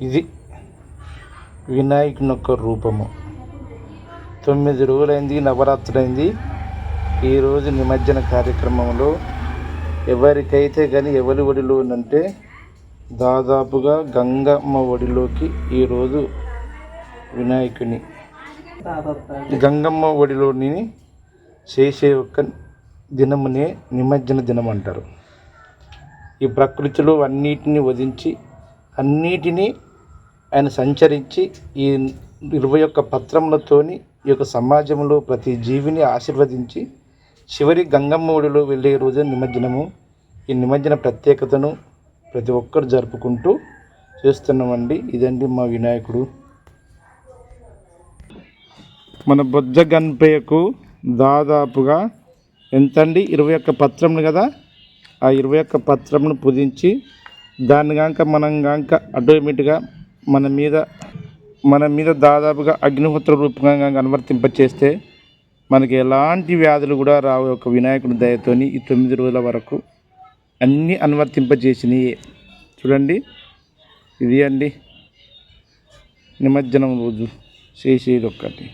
ఇది వినాయకుని యొక్క రూపము. తొమ్మిది రోజులైంది నవరాత్రులైంది ఈరోజు నిమజ్జన కార్యక్రమంలో ఎవరికైతే కానీ ఎవరి ఒడిలో ఉందంటే దాదాపుగా గంగమ్మ ఒడిలోకి ఈరోజు వినాయకుని గంగమ్మ ఒడిలోని చేసే ఒక దినమునే నిమజ్జన దినం అంటారు. ఈ ప్రకృతిలో అన్నిటిని వధించి అన్నిటినీ ఆయన సంచరించి ఈ ఇరవై ఒక్క పత్రములతోని ఈ యొక్క సమాజంలో ప్రతి జీవిని ఆశీర్వదించి చివరి గంగమ్మఒడిలో వెళ్ళే రోజు నిమజ్జనము. ఈ నిమజ్జన ప్రత్యేకతను ప్రతి ఒక్కరు జరుపుకుంటూ చేస్తున్నామండి. ఇదండి మా వినాయకుడు. మన బొజ్జ గణపయ్యకు దాదాపుగా ఎంతండి? ఇరవై ఒక్క పత్రములు కదా? ఆ ఇరవై ఒక్క పత్రమును పుదించి దాన్ని కాక మనం కాక ఆటోమేటిక్గా మన మీద మన మీద దాదాపుగా అగ్నిహోత్ర రూపంగా అనువర్తింప చేస్తే మనకి ఎలాంటి వ్యాధులు కూడా రావు ఒక వినాయకుడి దయతోని ఈ తొమ్మిది రోజుల వరకు. అన్నీ అనువర్తింపజేసినాయి. చూడండి. ఇది అండి. నిమజ్జనం రోజు చేసేది ఒక్కటి.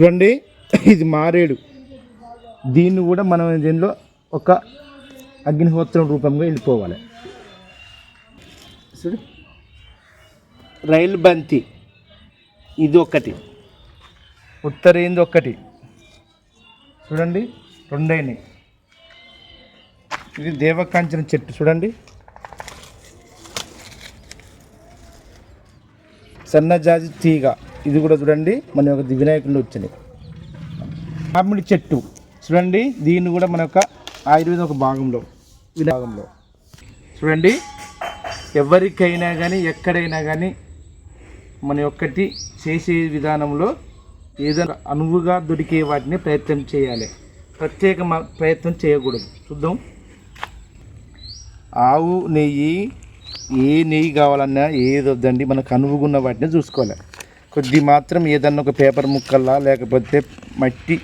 చూడండి. ఇది మారేడు. దీన్ని కూడా మనం దీనిలో ఒక అగ్నిహోత్రం రూపంగా వెళ్ళిపోవాలి. చూడు. రైలు బంతి. ఇది ఒకటి ఉత్తరేంది ఒకటి చూడండి రెండైనవి ఇది దేవకాంచన చెట్టు చూడండి. సన్నజాజి తీగ. ఇది కూడా చూడండి మన యొక్క వినాయకుడు వచ్చినాయి మామిడి చెట్టు చూడండి. దీన్ని కూడా మన యొక్క ఆయుర్వేద ఒక భాగంలో విభాగంలో చూడండి ఎవరికైనా కానీ ఎక్కడైనా కానీ మన యొక్కటి చేసే విధానంలో ఏదైనా అనువుగా దొరికే వాటిని ప్రయత్నం చేయాలి. ప్రత్యేక ప్రయత్నం చేయకూడదు. చూద్దాం. ఆవు నెయ్యి ఏ నెయ్యి కావాలన్నా ఏది వద్దండి మనకు అనువుగున్న వాటిని చూసుకోవాలి. కొద్ది మాత్రం ఏదన్నా ఒక పేపర్ ముక్కల్లా లేకపోతే మట్టి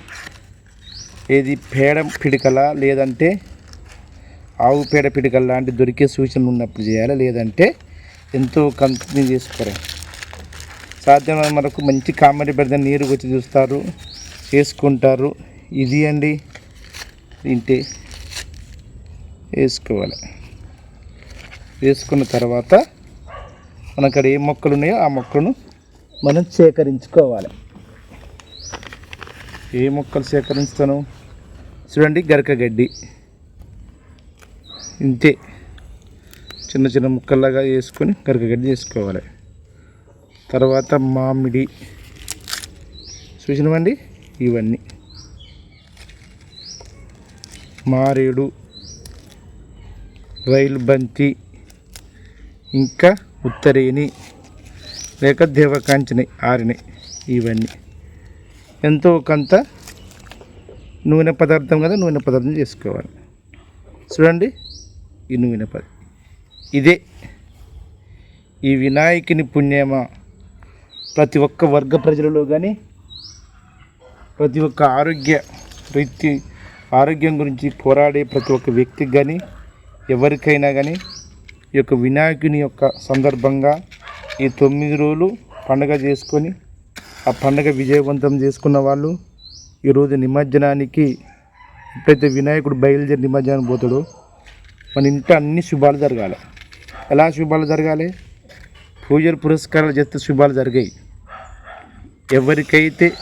ఏది పేడ పిడికలా లేదంటే ఆవు పేడ పిడికల లాంటి దొరికే సూచనలు ఉన్నప్పుడు చేయాలి లేదంటే ఎంతో కంపెనీ చేసుకోరు సాధ్యమైన మనకు మంచి కామెడీ పెడితే నీరు వచ్చి చూస్తారు చేసుకుంటారు ఇది అండి. ఇంటి వేసుకోవాలి. వేసుకున్న తర్వాత మన అక్కడ ఏ మొక్కలు ఉన్నాయో ఆ మొక్కలను మనం సేకరించుకోవాలి. ఏ మొక్కలు సేకరించుతాను? చూడండి గరికగడ్డి ఇంతే. చిన్న చిన్న ముక్కల్లాగా వేసుకొని గరికగడ్డి వేసుకోవాలి. చేసుకోవాలి తర్వాత మామిడి. చూసినవండి? ఇవన్నీ. మారేడు. రైలు బంతి. ఇంకా ఉత్తరేణి. లేక దేవకాంచని ఆరిని ఇవన్నీ. ఎంతో కొంత నూనె పదార్థం కదా నూనె పదార్థం చేసుకోవాలి. చూడండి ఈ నూనె పదార్థం ఇదే. ఈ వినాయకుని పుణ్యమా? ప్రతి ఒక్క వర్గ ప్రజలలో కానీ ప్రతి ఒక్క ఆరోగ్య రీతి ఆరోగ్యం గురించి పోరాడే ప్రతి ఒక్క వ్యక్తికి కానీ ఎవరికైనా కానీ ఈ యొక్క వినాయకుని యొక్క సందర్భంగా ఈ తొమ్మిది రోజులు పండగ చేసుకొని ఆ పండగ విజయవంతం చేసుకున్న వాళ్ళు ఈరోజు నిమజ్జనానికి ఎప్పుడైతే వినాయకుడు బయలుదేరి నిమజ్జనానికి పోతాడో మన ఇంట అన్ని శుభాలు జరగాలి. ఎలా శుభాలు జరగాలి? పూజలు పురస్కారాలు చేస్తే శుభాలు జరిగాయి. ఎవరికైతే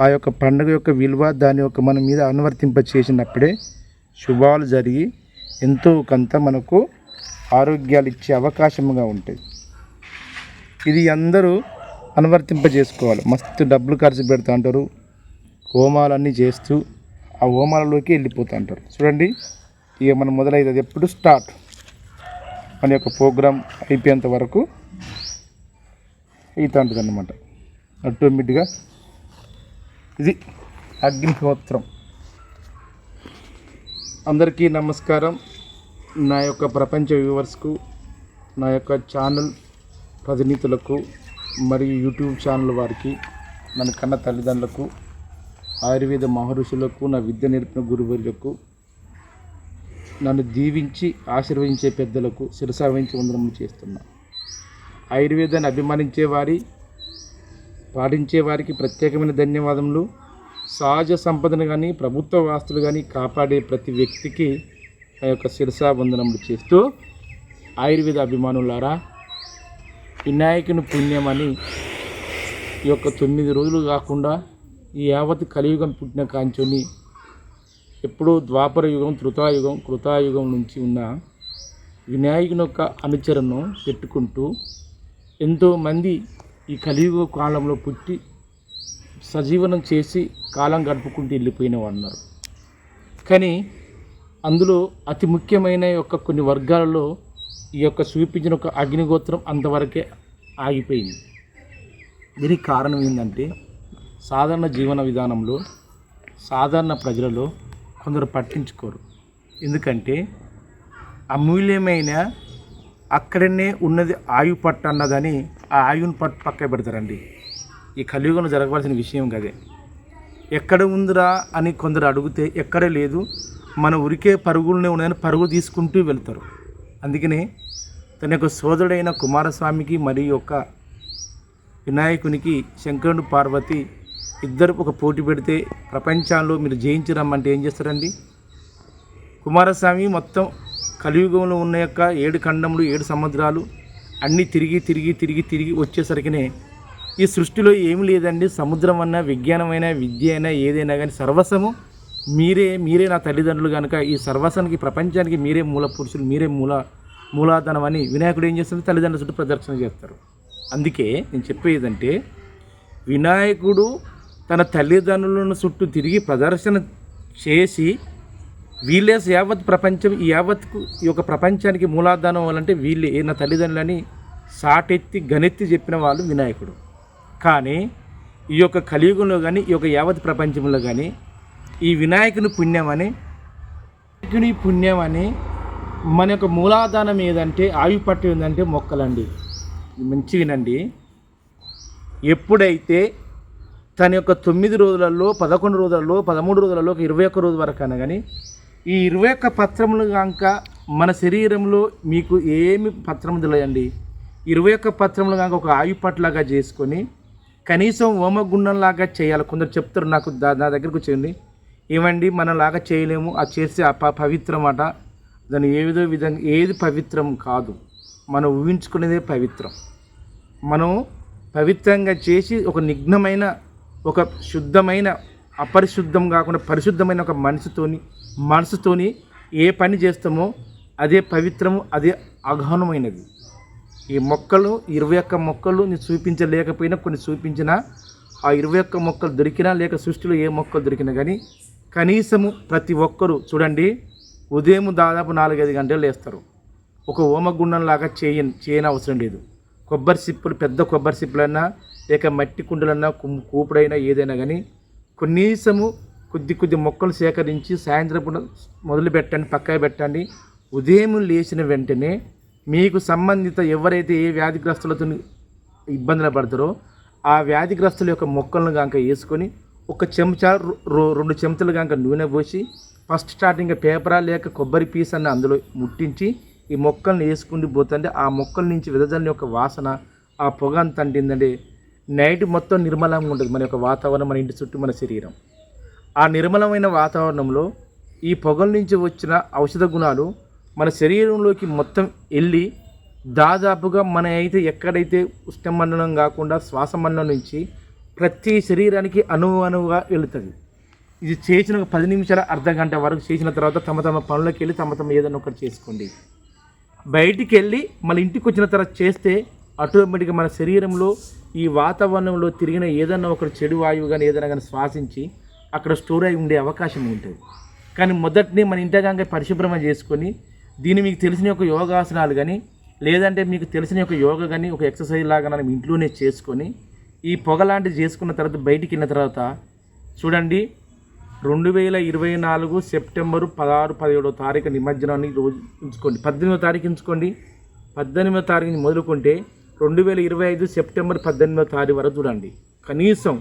ఆ యొక్క పండుగ యొక్క విలువ దాని యొక్క మన మీద అనువర్తింప చేసినప్పుడే శుభాలు జరిగి ఎంతో కొంత మనకు ఆరోగ్యాలు ఇచ్చే అవకాశముగా ఉంటాయి. ఇది అందరూ అనువర్తింప చేసుకోవాలి. మస్తు డబ్బులు ఖర్చు పెడతా అంటారు. హోమాలన్నీ చేస్తూ ఆ హోమాలలోకి వెళ్ళిపోతూ అంటారు. చూడండి ఇక మనం మొదలైతుంది ఎప్పుడు స్టార్ట్? మన యొక్క ప్రోగ్రాం అయిపోయేంత వరకు అవుతూ ఉంటుంది అన్నమాట ఆటోమేటిక్గా ఇది అగ్నిహోత్రం అందరికీ నమస్కారం. నా యొక్క ప్రపంచ వ్యూవర్స్కు నా యొక్క ఛానల్ ప్రతినిధులకు మరియు యూట్యూబ్ ఛానల్ వారికి నన్ను కన్న తల్లిదండ్రులకు ఆయుర్వేద మహర్షులకు నా విద్య నేర్పిన గురువులకు నన్ను దీవించి ఆశీర్వదించే పెద్దలకు శిరసావహించి వందనము చేస్తున్నా. ఆయుర్వేదాన్ని అభిమానించే వారి పాటించే వారికి ప్రత్యేకమైన ధన్యవాదములు. సహజ సంపదను కానీ ప్రభుత్వ వాస్తులు కానీ కాపాడే ప్రతి వ్యక్తికి ఆ యొక్క శిరసా వందనములు చేస్తూ ఆయుర్వేద అభిమానులారా వినాయకుని పుణ్యమని ఈ యొక్క తొమ్మిది రోజులు కాకుండా ఈ యావత్ కలియుగం పుట్టిన కాంచుని ఎప్పుడూ ద్వాపర యుగం త్రుతాయుగం కృతాయుగం నుంచి ఉన్న వినాయకుని యొక్క అనుచరణను పెట్టుకుంటూ ఎంతోమంది ఈ కలియుగ కాలంలో పుట్టి సజీవనం చేసి కాలం గడుపుకుంటూ వెళ్ళిపోయినవి అన్నారు కానీ అందులో అతి ముఖ్యమైన యొక్క కొన్ని వర్గాలలో ఈ యొక్క చూపించిన ఒక అగ్నిగోత్రం అంతవరకే ఆగిపోయింది. దీనికి కారణం ఏంటంటే సాధారణ జీవన విధానంలో సాధారణ ప్రజలలో కొందరు పట్టించుకోరు. ఎందుకంటే అమూల్యమైన అక్కడనే ఉన్నది ఆయు పట్టు అన్నదని ఆ ఆయుని పట్టు పక్క పెడతారండి. ఈ కలియుగంలో జరగవలసిన విషయం కదే ఎక్కడ ఉందిరా అని కొందరు అడిగితే ఎక్కడ లేదు మన ఉరికే పరుగులనే ఉన్నాయని పరుగు తీసుకుంటూ వెళ్తారు. అందుకనే తన యొక్క సోదరుడైన కుమారస్వామికి మరియు యొక్క వినాయకునికి శంకరుడు పార్వతి ఇద్దరు ఒక పోటీ పెడితే ప్రపంచంలో మీరు జయించరమ్మంటే ఏం చేస్తారండి? కుమారస్వామి మొత్తం కలియుగంలో ఉన్న యొక్క ఏడు ఖండములు ఏడు సముద్రాలు అన్నీ తిరిగి తిరిగి తిరిగి తిరిగి వచ్చేసరికినే ఈ సృష్టిలో ఏమి లేదండి. సముద్రం అన్నా విజ్ఞానమైన విద్య అయినా ఏదైనా కానీ సర్వస్వము మీరే మీరే నా తల్లిదండ్రులు కనుక ఈ సర్వస్వానికి ప్రపంచానికి మీరే మూల పురుషులు మీరే మూల మూలాధనం అని వినాయకుడు ఏం చేస్తుంది తల్లిదండ్రుల చుట్టూ ప్రదర్శన చేస్తారు. అందుకే నేను చెప్పేదంటే వినాయకుడు తన తల్లిదండ్రులను చుట్టూ తిరిగి ప్రదర్శన చేసి వీళ్ళే యావత్ ప్రపంచం ఈ యావత్కు ఈ యొక్క ప్రపంచానికి మూలాధానం అవ్వాలంటే వీళ్ళే నా తల్లిదండ్రులని సాటెత్తి గనెత్తి చెప్పిన వాళ్ళు వినాయకుడు. కానీ ఈ యొక్క కలియుగంలో కానీ ఈ యొక్క యావత్ ప్రపంచంలో కానీ ఈ వినాయకుని పుణ్యమని వినాయకుని పుణ్యమని మన యొక్క మూలాధానం ఏదంటే ఆయు పట్టు ఏంటంటే మొక్కలండి. మంచి వినండి. ఎప్పుడైతే తన యొక్క తొమ్మిది రోజులలో పదకొండు రోజులలో పదమూడు రోజులలో ఇరవై ఒక్క రోజు వరకు అన్న కానీ ఈ ఇరవై ఒక్క పత్రములు కాక మన శరీరంలో మీకు ఏమి పత్రం తెలియండి ఇరవై ఒక్క పత్రములు కాక ఒక ఆయుపట్లాగా చేసుకొని కనీసం ఓమగుండంలాగా చేయాలి. కొందరు చెప్తారు నాకు దా నా దగ్గరకు వచ్చేయండి ఏమండి మనలాగా చేయలేము. అది చేస్తే ఆ ప పవిత్రం అట దాన్ని ఏదో విధంగా ఏది పవిత్రం కాదు. మనం ఊహించుకునేదే పవిత్రం. మనం పవిత్రంగా చేసి ఒక నిఘ్నమైన ఒక శుద్ధమైన అపరిశుద్ధం కాకుండా పరిశుద్ధమైన ఒక మనసుతోని మనసుతోని ఏ పని చేస్తామో అదే పవిత్రము అదే అగహనమైనది ఈ మొక్కలు ఇరవై ఒక్క మొక్కలు నేను చూపించలేకపోయినా కొన్ని చూపించినా ఆ ఇరవై ఒక్క మొక్కలు దొరికినా లేక సృష్టిలో ఏ మొక్కలు దొరికినా కానీ కనీసము ప్రతి ఒక్కరూ చూడండి ఉదయం దాదాపు నాలుగైదు గంటలు లేస్తారు. ఒక హోమగుండంలాగా చేయ చేయని అవసరం లేదు. కొబ్బరి సిప్పులు పెద్ద కొబ్బరి సిప్పులన్నా లేక మట్టి కుండలన్నా కూపుడైనా ఏదైనా కానీ కనీసము కొద్ది కొద్ది మొక్కలు సేకరించి సాయంత్రం మొదలు పెట్టండి పక్కన పెట్టండి. ఉదయం లేచిన వెంటనే మీకు సంబంధిత ఎవరైతే ఏ వ్యాధిగ్రస్తులతో ఇబ్బందులు పడతారో ఆ వ్యాధిగ్రస్తుల యొక్క మొక్కలను కనుక వేసుకొని ఒక చెంచా రెండు చెంచాలు కనుక నూనె పోసి ఫస్ట్ స్టార్టింగ్ పేపరా లేక కొబ్బరి పీస్ అన్న అందులో ముట్టించి ఈ మొక్కల్ని వేసుకుంటూ పోతుంటే ఆ మొక్కల నుంచి వెదజల్లిన యొక్క వాసన ఆ పొగ అంత అంటిందంటే నైట్ మొత్తం నిర్మలంగా ఉంటుంది మన యొక్క వాతావరణం మన ఇంటి చుట్టూ మన శరీరం. ఆ నిర్మలమైన వాతావరణంలో ఈ పొగల నుంచి వచ్చిన ఔషధ గుణాలు మన శరీరంలోకి మొత్తం వెళ్ళి దాదాపుగా మన అయితే ఎక్కడైతే ఉష్ణమండలం కాకుండా శ్వాసమండలం నుంచి ప్రతి శరీరానికి అణువు అణువుగా వెళుతుంది. ఇది చేసిన ఒక పది నిమిషాల అర్ధ గంట వరకు చేసిన తర్వాత తమ తమ పనులకు వెళ్ళి తమ తమ ఏదైనా ఒకటి చేసుకోండి. బయటికి వెళ్ళి మన ఇంటికి వచ్చిన తర్వాత చేస్తే ఆటోమేటిక్గా మన శరీరంలో ఈ వాతావరణంలో తిరిగిన ఏదైనా ఒకటి చెడు వాయువు కానీ ఏదైనా కానీ శ్వాసించి అక్కడ స్టోర్ అయి ఉండే అవకాశం ఉంటుంది. కానీ మొదటిని మన ఇంటగానే పరిశుభ్రమ చేసుకొని దీన్ని మీకు తెలిసిన ఒక యోగాసనాలు కానీ లేదంటే మీకు తెలిసిన ఒక యోగా కానీ ఒక ఎక్సర్సైజ్ లాగా మనం ఇంట్లోనే చేసుకొని ఈ పొగ లాంటివి చేసుకున్న తర్వాత బయటికి వెళ్ళిన తర్వాత చూడండి రెండు వేల ఇరవై నాలుగు సెప్టెంబరు పదహారు పదిహేడో తారీఖు నిమజ్జనాన్ని రోజు ఉంచుకోండి. పద్దెనిమిదో తారీఖు ఉంచుకోండి. పద్దెనిమిదో తారీఖు మొదలుకుంటే రెండు వేల ఇరవై ఐదు సెప్టెంబర్ పద్దెనిమిదో తారీఖు వరకు చూడండి. కనీసం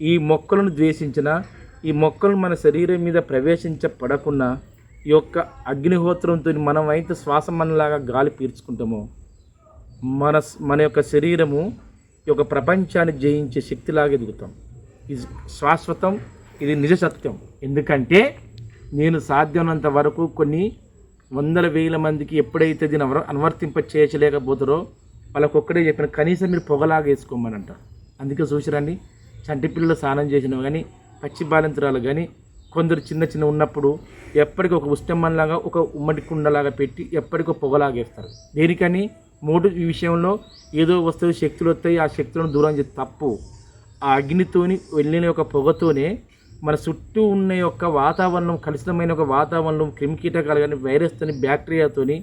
ఈ మొక్కలను ద్వేషించిన ఈ మొక్కలు మన శరీరం మీద ప్రవేశించబడకుండా ఈ యొక్క అగ్నిహోత్రంతో మనం అయితే శ్వాసమన్నలాగా గాలి పీల్చుకుంటామో. మన మన యొక్క శరీరము ఈ యొక్క ప్రపంచాన్ని జయించే శక్తిలాగా ఎదుగుతాం. ఇది శాశ్వతం ఇది నిజ సత్యం. ఎందుకంటే నేను సాధ్యమైనంత వరకు కొన్ని వందల వేల మందికి ఎప్పుడైతే దీని అన్వ అనువర్తింప చేయలేకపోతారో వాళ్ళకి ఒక్కడే చెప్పిన కనీసం మీరు పొగలాగా వేసుకోమని అంటారు అందుకే చూసిరండి చంటి పిల్లలు స్నానం చేసినవి కానీ పచ్చి బాలింతరాలు కానీ కొందరు చిన్న చిన్న ఉన్నప్పుడు ఎప్పటికీ ఒక ఉష్టమ్మలాగా ఒక ఉమ్మడి కుండలాగా పెట్టి ఎప్పటికీ పొగలాగేస్తారు. పొగలాగా వేస్తారు దేనికని? మూడు ఈ విషయంలో ఏదో వస్తువు శక్తులు వస్తాయి ఆ శక్తులను దూరం చేసి తప్పు. ఆ అగ్నితోని వెళ్ళిన యొక్క పొగతోనే మన చుట్టూ ఉన్న యొక్క వాతావరణం కలుషితమైన ఒక వాతావరణం క్రిమికీటకాలు కానీ వైరస్తోని బ్యాక్టీరియాతోని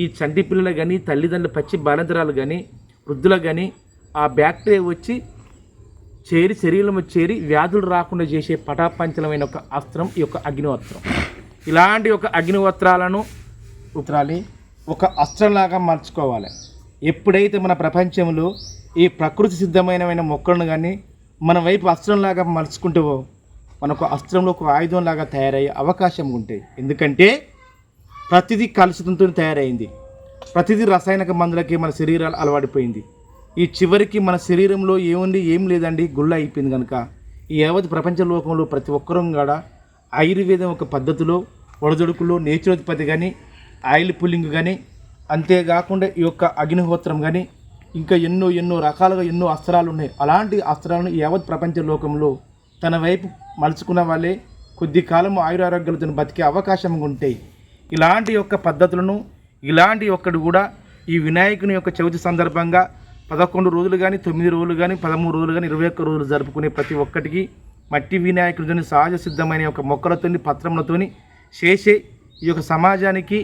ఈ చంటి పిల్లలు కానీ తల్లిదండ్రులు పచ్చి బాలంతరాలు కానీ వృద్ధులకు కానీ ఆ బ్యాక్టీరియా వచ్చి చేరి శరీరంలో చేరి వ్యాధులు రాకుండా చేసే పటాపంచలమైన ఒక అస్త్రం ఈ యొక్క అగ్నివస్త్రం. ఇలాంటి ఒక అగ్నివస్త్రాలను ఉత్తరాలి. ఒక అస్త్రంలాగా మార్చుకోవాలి. ఎప్పుడైతే మన ప్రపంచంలో ఈ ప్రకృతి సిద్ధమైన మొక్కలను కానీ మన వైపు అస్త్రంలాగా మలుచుకుంటావో మనకు అస్త్రంలో ఒక ఆయుధంలాగా తయారయ్యే అవకాశం ఉంటాయి ఎందుకంటే ప్రతిదీ కలుషితంతో తయారైంది. ప్రతిదీ రసాయనిక మందులకి మన శరీరాలు అలవాడిపోయింది ఈ చివరికి మన శరీరంలో ఏముంది ఏం లేదండి గుళ్ళ అయిపోయింది కనుక ఈ యావత్ ప్రపంచ లోకంలో ప్రతి ఒక్కరూ కూడా ఆయుర్వేదం ఒక పద్ధతిలో ఒడదొడుకులో నేచురోపతి కానీ ఆయిల్ పుల్లింగ్ కానీ అంతేకాకుండా ఈ యొక్క అగ్నిహోత్రం కానీ ఇంకా ఎన్నో ఎన్నో రకాలుగా ఎన్నో అస్త్రాలు ఉన్నాయి. అలాంటి అస్త్రాలను ఈ యావత్ ప్రపంచ లోకంలో తన వైపు మలుచుకున్న వాళ్ళే కొద్ది కాలం ఆయురారోగ్యాలతో బతికే అవకాశం ఉంటాయి ఇలాంటి యొక్క పద్ధతులను ఇలాంటి ఒక్కడు కూడా ఈ వినాయకుని యొక్క చవితి సందర్భంగా పదకొండు రోజులు కానీ తొమ్మిది రోజులు కానీ పదమూడు రోజులు కానీ ఇరవై ఒక్క రోజులు జరుపుకునే ప్రతి ఒక్కటికి మట్టి వినాయకుడితోని సహజ సిద్ధమైన యొక్క మొక్కలతోని పత్రములతోని చేసే ఈ యొక్క సమాజానికి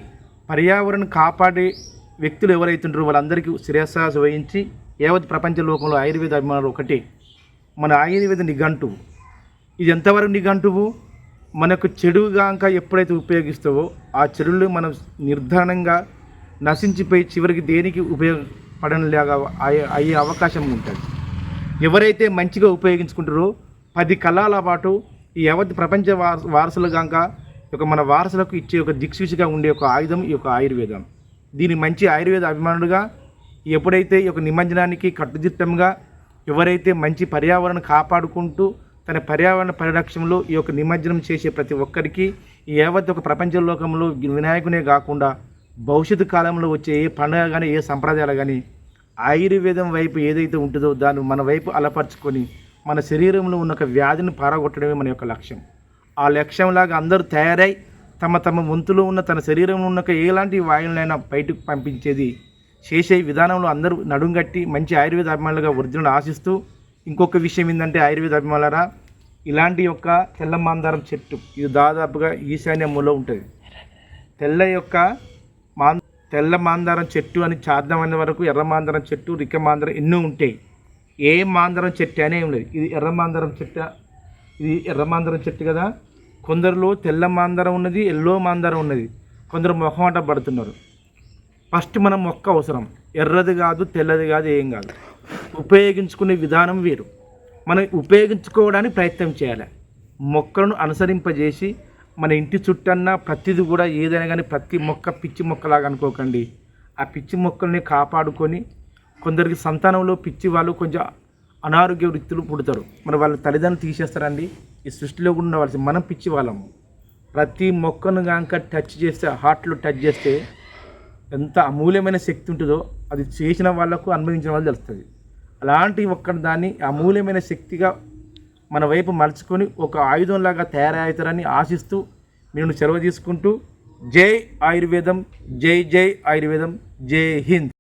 పర్యావరణం కాపాడే వ్యక్తులు ఎవరైతుంటారో వాళ్ళందరికీ శ్రేయస్సాస వహించి యావత్ ప్రపంచ లోకంలో ఆయుర్వేద అభిమానులు ఒకటి. మన ఆయుర్వేద నిఘంటువు. ఇది ఎంతవరకు నిఘంటువు? మనకు చెడుగాక ఎప్పుడైతే ఉపయోగిస్తావో ఆ చెడులు మనం నిర్ధారణంగా నశించిపోయి చివరికి దేనికి ఉపయోగ అయ్యే అయ్యే అవకాశం ఉంటుంది. ఎవరైతే మంచిగా ఉపయోగించుకుంటారో పది కళాల పాటు ఈ యావత్ ప్రపంచ వార వారసులు కనుక ఒక మన వారసులకు ఇచ్చే ఒక దిక్సూచిగా ఉండే ఒక ఆయుధం ఈ యొక్క ఆయుర్వేదం. దీని మంచి ఆయుర్వేద అభిమానులుగా ఎప్పుడైతే ఈ యొక్క నిమజ్జనానికి కట్టుదిట్టంగా ఎవరైతే మంచి పర్యావరణం కాపాడుకుంటూ తన పర్యావరణ పరిరక్షణలో ఈ యొక్క నిమజ్జనం చేసే ప్రతి ఒక్కరికి ఈ యావత్ ఒక ప్రపంచ లోకంలో వినాయకునే కాకుండా భవిష్యత్తు కాలంలో వచ్చే ఏ పండుగ కానీ ఏ సంప్రదాయాలు కానీ ఆయుర్వేదం వైపు ఏదైతే ఉంటుందో దాన్ని మన వైపు అలపరుచుకొని మన శరీరంలో ఉన్న ఒక వ్యాధిని పారగొట్టడమే మన యొక్క లక్ష్యం. ఆ లక్ష్యంలాగా అందరూ తయారై తమ తమ వంతులో ఉన్న తన శరీరంలో ఉన్న ఎలాంటి వాయువులైనా బయటకు పంపించేది చేసే విధానంలో అందరూ నడుంగట్టి మంచి ఆయుర్వేద అభిమానులుగా వృద్ధులను ఆశిస్తూ ఇంకొక విషయం ఏంటంటే ఆయుర్వేద అభిమానులరా ఇలాంటి యొక్క తెల్ల మందారం చెట్టు ఇది దాదాపుగా ఈశాన్యములో ఉంటుంది. తెల్ల యొక్క మా తెల్ల మాందారం చెట్టు అని చాద్దామనే వరకు ఎర్ర మాందారం చెట్టు రిక్క మాందారం ఎన్నో ఉంటాయి. ఏ మాందారం చెట్టు అనే ఏం లేదు. ఇది ఎర్ర మాందారం చెట్టు. ఇది ఎర్ర మాందారం చెట్టు కదా. కొందరిలో తెల్ల మాందారం ఉన్నది ఎల్లో మాందారం ఉన్నది. కొందరు మొహమాట పడుతున్నారు. ఫస్ట్ మనం మొక్క అవసరం. ఎర్రది కాదు తెల్లది కాదు ఏం కాదు. ఉపయోగించుకునే విధానం వేరు. మనం ఉపయోగించుకోవడానికి ప్రయత్నం చేయాలి. మొక్కలను అనుసరింపజేసి మన ఇంటి చుట్టన్నా ప్రతిది కూడా ఏదైనా కానీ ప్రతి మొక్క పిచ్చి మొక్కలాగా అనుకోకండి. ఆ పిచ్చి మొక్కల్ని కాపాడుకొని కొందరికి సంతానంలో పిచ్చి వాళ్ళు కొంచెం అనారోగ్య వృత్తులు పుడతారు. మరి వాళ్ళ తల్లిదండ్రులు తీసేస్తారండి. ఈ సృష్టిలో కూడా ఉండవలసి మనం పిచ్చి వాళ్ళము ప్రతి మొక్కను కనుక టచ్ చేస్తే హార్ట్లో టచ్ చేస్తే ఎంత అమూల్యమైన శక్తి ఉంటుందో అది చేసిన వాళ్ళకు అనుభవించిన వాళ్ళు తెలుస్తుంది. అలాంటి ఒక్క దాన్ని అమూల్యమైన శక్తిగా మన వైపు మలుచుకొని ఒక ఆయుధంలాగా తయారవుతారని ఆశిస్తూ నేను సెలవు తీసుకుంటూ జై ఆయుర్వేదం జై జై ఆయుర్వేదం జై హింద్.